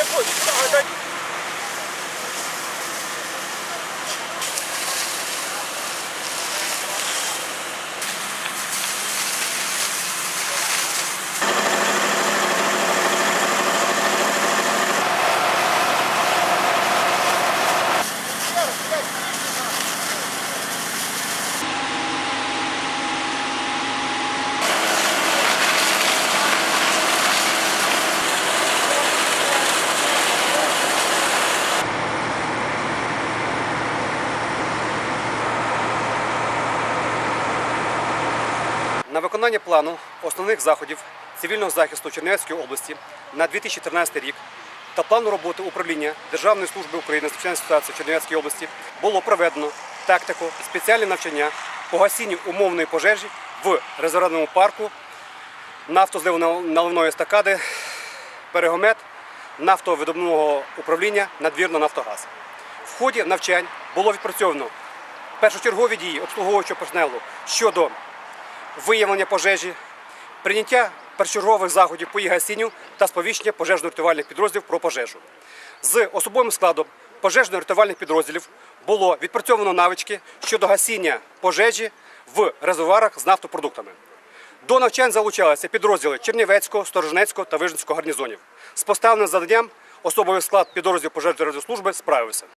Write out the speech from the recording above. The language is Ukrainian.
Put, put, put, На виконання плану основних заходів цивільного захисту Чернівецької області на 2013 рік та плану роботи управління Державної служби України з надзвичайної ситуації в Чернівецькій області було проведено тактику спеціальне навчання по гасінню умовної пожежі в резервному парку нафтозливо-наливної естакади Перегомет нафтовидобного управління надвірно Нафтогаз. В ході навчань було відпрацьовано першочергові дії обслуговуючого персоналу щодо виявлення пожежі, прийняття першочергових заходів по її гасінню та сповіщення пожежно-рятувальних підрозділів про пожежу. З особовим складом пожежно-рятувальних підрозділів було відпрацьовано навички щодо гасіння пожежі в резервуарах з нафтопродуктами. До навчань залучалися підрозділи Чернівецького, Сторожнецького та Вижницького гарнізонів. З поставленим завданням особовий склад підрозділів пожежної радіослужби справився.